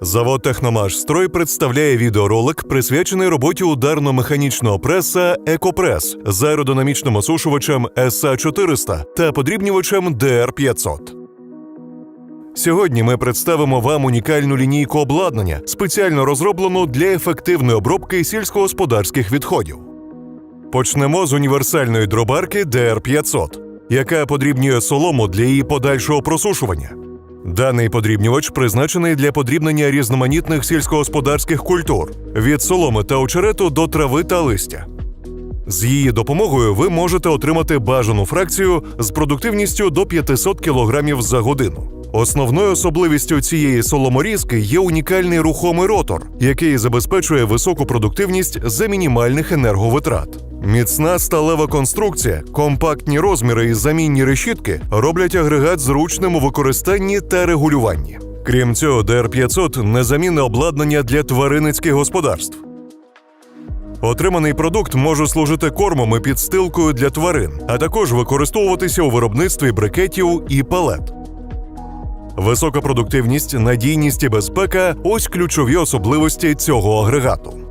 Завод Техномаш Строй представляє відеоролик, присвячений роботі ударно-механічного преса Екопрес з аеродинамічним осушувачем са 400 та подрібнювачем ДР 500 Сьогодні ми представимо вам унікальну лінійку обладнання, спеціально розроблену для ефективної обробки сільськогосподарських відходів. Почнемо з універсальної дробарки ДР 500 яка подрібнює солому для її подальшого просушування. Даний подрібнювач призначений для подрібнення різноманітних сільськогосподарських культур від соломи та очерету до трави та листя. З її допомогою ви можете отримати бажану фракцію з продуктивністю до 500 кг за годину. Основною особливістю цієї соломорізки є унікальний рухомий ротор, який забезпечує високу продуктивність за мінімальних енерговитрат. Міцна сталева конструкція, компактні розміри і замінні решітки роблять агрегат зручним у використанні та регулюванні. Крім цього, ДР-500 – незамінне обладнання для тваринницьких господарств. Отриманий продукт може служити кормом і підстилкою для тварин, а також використовуватися у виробництві брикетів і палет. Висока продуктивність, надійність і безпека ось ключові особливості цього агрегату.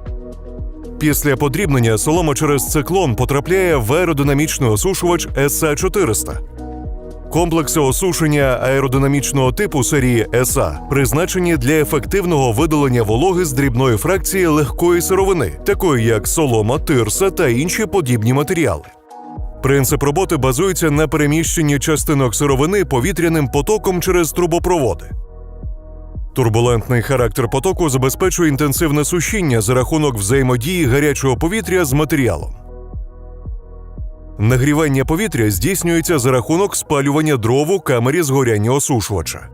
Після подрібнення солома через циклон потрапляє в аеродинамічний осушувач са 400 Комплекси осушення аеродинамічного типу серії СА призначені для ефективного видалення вологи з дрібної фракції легкої сировини, такої як солома, тирса та інші подібні матеріали. Принцип роботи базується на переміщенні частинок сировини повітряним потоком через трубопроводи. Турбулентний характер потоку забезпечує інтенсивне сушіння за рахунок взаємодії гарячого повітря з матеріалом. Нагрівання повітря здійснюється за рахунок спалювання дров у камері згоряння осушувача.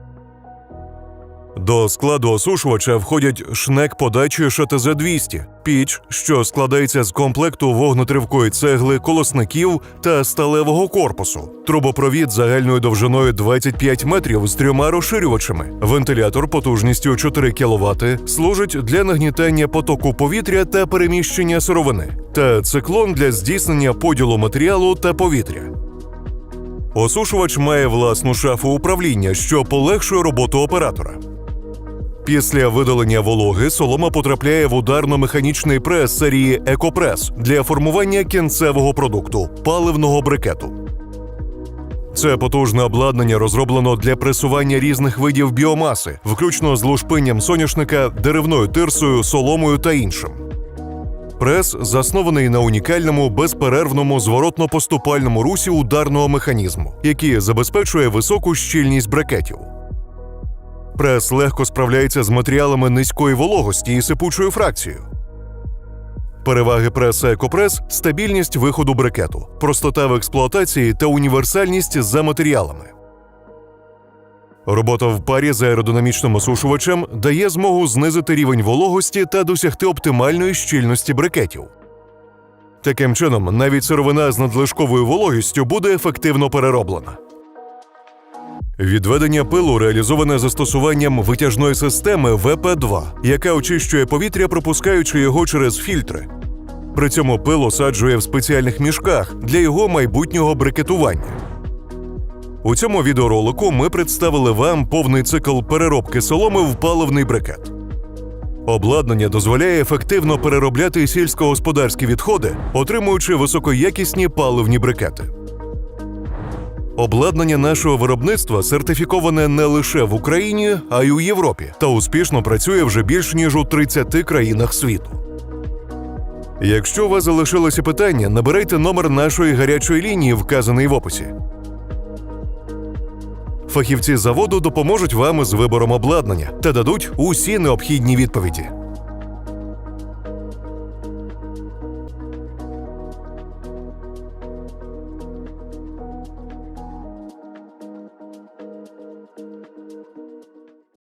До складу осушувача входять шнек подачі ШТЗ-200, піч, що складається з комплекту вогнетривкої цегли, колосників та сталевого корпусу, трубопровід загальною довжиною 25 метрів з трьома розширювачами, вентилятор потужністю 4 кВт служить для нагнітання потоку повітря та переміщення сировини, та циклон для здійснення поділу матеріалу та повітря. Осушувач має власну шафу управління, що полегшує роботу оператора. Після видалення вологи солома потрапляє в ударно-механічний прес серії Екопрес для формування кінцевого продукту паливного брикету. Це потужне обладнання розроблено для пресування різних видів біомаси, включно з лушпинням соняшника, деревною тирсою, соломою та іншим. Прес заснований на унікальному безперервному зворотно-поступальному русі ударного механізму, який забезпечує високу щільність брикетів. Прес легко справляється з матеріалами низької вологості і сипучою фракцією. Переваги преса Екопрес стабільність виходу брикету, простота в експлуатації та універсальність за матеріалами. Робота в парі з аеродинамічним осушувачем дає змогу знизити рівень вологості та досягти оптимальної щільності брикетів. Таким чином, навіть сировина з надлишковою вологістю буде ефективно перероблена. Відведення пилу реалізоване застосуванням витяжної системи ВП2, яка очищує повітря, пропускаючи його через фільтри. При цьому пил осаджує в спеціальних мішках для його майбутнього брикетування. У цьому відеоролику ми представили вам повний цикл переробки соломи в паливний брикет. Обладнання дозволяє ефективно переробляти сільськогосподарські відходи, отримуючи високоякісні паливні брикети. Обладнання нашого виробництва сертифіковане не лише в Україні, а й у Європі та успішно працює вже більш ніж у 30 країнах світу. Якщо у вас залишилося питання, набирайте номер нашої гарячої лінії, вказаний в описі. Фахівці заводу допоможуть вам з вибором обладнання та дадуть усі необхідні відповіді.